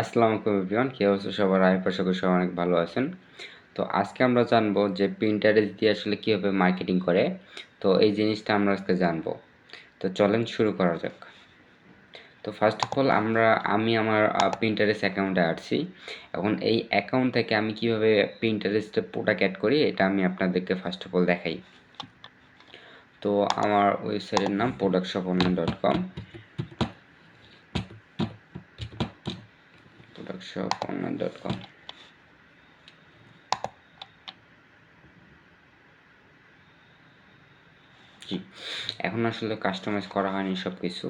আসসালামু আলাইকুম এভরিওয়ান, কি অবস্থা সবার? আয় পাশা করি সবাই অনেক ভালো আছেন। তো আজকে আমরা জানব যে প্রিন্টারেস দিয়ে আসলে কীভাবে মার্কেটিং করে। তো এই জিনিসটা আমরা আজকে জানব। তো চলেন শুরু করা যাক। তো ফার্স্ট অফ অল আমরা, আমি আমার প্রিন্টারেস অ্যাকাউন্টে আসছি এখন এই অ্যাকাউন্ট থেকে আমি কীভাবে প্রিন্টারেস্টে প্রোডাক্ট অ্যাড করি, এটা আমি আপনাদেরকে ফার্স্ট অফ অল দেখাই। তো আমার ওয়েবসাইটের নাম প্রোডাক্ট ডট কম productshopOnline.com জি, এখন আসলে কাস্টমাইজ করা হয়নি সব কিছু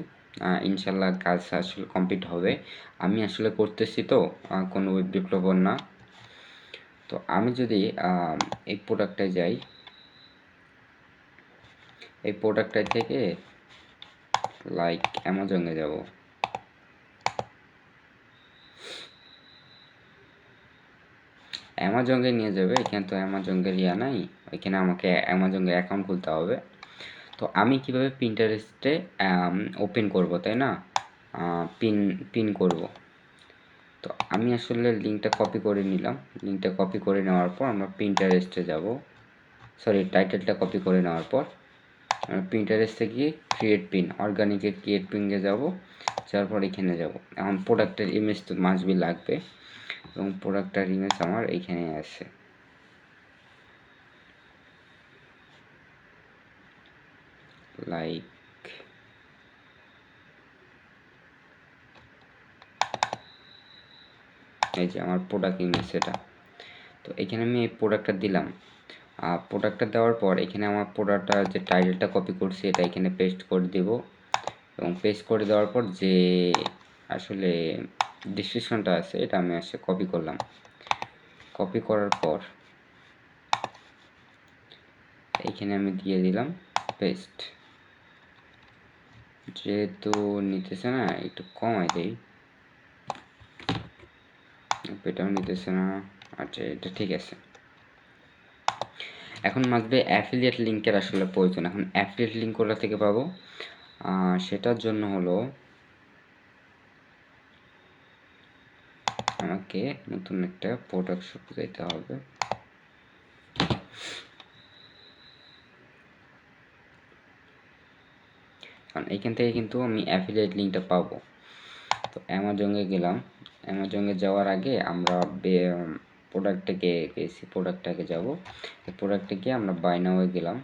ইনশাল্লাহ কাজ আসলে কমপ্লিট হবে। আমি আসলে করতেছি তো কোনো ওয়েব ডেভেলপার না। তো আমি যদি এই প্রোডাক্টটায় যাই, এই প্রোডাক্টটা থেকে লাইক অ্যামাজনে যাব। অ্যামাজনকে নিয়ে যাবে, এখানে তো অ্যামাজনের ইয়া নাই, এখানে আমাকে অ্যামাজনের অ্যাকাউন্ট খুলতে হবে। তো আমি কীভাবে প্রিন্টারেস্টে ওপেন করব, তাই না? পিন পিন করব। তো আমি আসলে লিঙ্কটা কপি করে নিলাম। লিঙ্কটা কপি করে নেওয়ার পর আমরা প্রিন্টারেস্টে যাব। সরি টাইটেলটা কপি করে নেওয়ার পর প্রিন্টারেস্টে গিয়ে ক্রিয়েট পিন অর্গানিকের ক্রিয়েট পিনকে যাব, যাওয়ার পর এখানে যাব। এখন প্রোডাক্টের ইমেজ তো মাসবি লাগবে। এবং প্রোডাক্টটার ইমেজ আমার এইখানে আছে। লাইক এই যে আমার প্রোডাক্ট ইমেজ এটা। তো এখানে আমি এই প্রোডাক্টটা দিলাম। আর প্রোডাক্টটা দেওয়ার পর এখানে আমার প্রোডাক্টটা যে টাইটেলটা কপি করছি এটা এখানে পেস্ট করে দেব। এবং পেস্ট করে দেওয়ার পর যে আসলে ডিসক্রিপশনটা আছে, এটা আমি আসে কপি করলাম। কপি করার পর এইখানে আমি দিয়ে দিলাম পেস্ট যেহেতু নিতেছে না, একটু কমাই দেই। এটাও নিতেছে না আচ্ছা এটা ঠিক আছে। এখন মাসবে অ্যাফিলিয়েট লিঙ্কের আসলে প্রয়োজন। এখন অ্যাফিলিয়েট লিঙ্ক কোথা থেকে পাবো। সেটার জন্য হলো আমাকে নতুন একটা প্রোডাক্ট শপ যেতে হবে। কারণ এখান থেকে কিন্তু আমি অ্যাফিলিয়েট লিঙ্কটা পাবো। তো অ্যামাজনে গেলাম। অ্যামাজনে যাওয়ার আগে আমরা প্রোডাক্টটাকে গেছি। প্রোডাক্টটাকে যাব। এই প্রোডাক্টে গিয়ে আমরা বাইনাওয়ে গেলাম।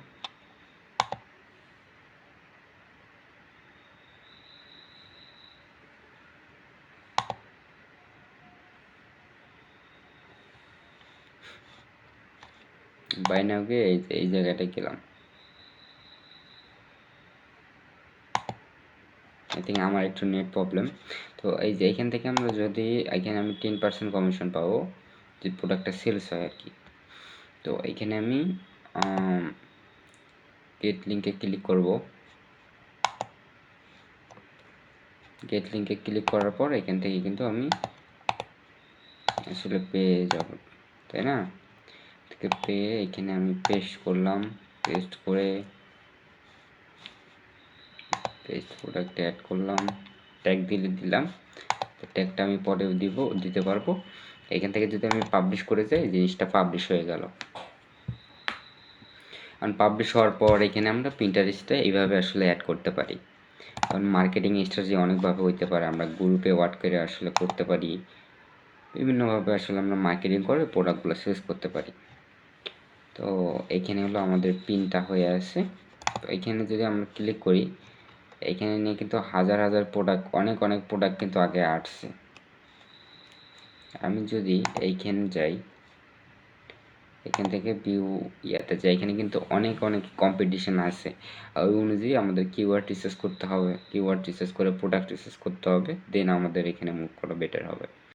বাই নাও গিয়ে এই এই জায়গাটায় গেলাম। আই থিঙ্ক আমার একটু নেট প্রবলেম তো এই যে, এখান থেকে আমরা যদি, এখানে আমি টেন পার্সেন্ট কমিশন পাবো, যে প্রোডাক্টটা সেলস হয় আর কি। তো এখানে আমি গেট লিঙ্কে ক্লিক করব। গেট লিঙ্কে ক্লিক করার পর এখান থেকে কিন্তু আমি আসলে পেয়ে যাব, তাই না? থেকে পেয়ে এখানে আমি পেস্ট করলাম। পেস্ট করে পেস্ট প্রোডাক্ট অ্যাড করলাম। ট্যাগ দিলে দিলাম। ট্যাগটা আমি পরে দিব, দিতে পারব। এখান থেকে যদি আমি পাবলিশ করে যাই, জিনিসটা পাবলিশ হয়ে গেল। কারণ পাবলিশ হওয়ার পর এখানে আমরা প্রিন্টারিস্টে এইভাবে আসলে অ্যাড করতে পারি। কারণ মার্কেটিং স্ট্র্যাটেজি অনেকভাবে হইতে পারে। আমরা গ্রুপে ওয়ার্ড করে আসলে করতে পারি। বিভিন্নভাবে আসলে আমরা মার্কেটিং করে প্রোডাক্টগুলো শেষ করতে পারি। তো এখানে হলো আমাদের পিনটা হয়ে আছে। তো এইখানে যদি আমরা ক্লিক করি এইখানে নিয়ে কিন্তু হাজার হাজার প্রোডাক্ট অনেক অনেক প্রোডাক্ট কিন্তু আগে আসছে। আমি যদি এইখানে যাই, এখান থেকে ভিউ ইয়াতে যাই, এখানে কিন্তু অনেক অনেক কম্পিটিশন আছে। ওই অনুযায়ী আমাদের কিওয়ার্ড রিসার্চ করতে হবে কিওয়ার্ড রিসার্চ করে প্রোডাক্ট রিসার্চ করতে হবে দেন আমাদের এখানে মুভ করা বেটার হবে।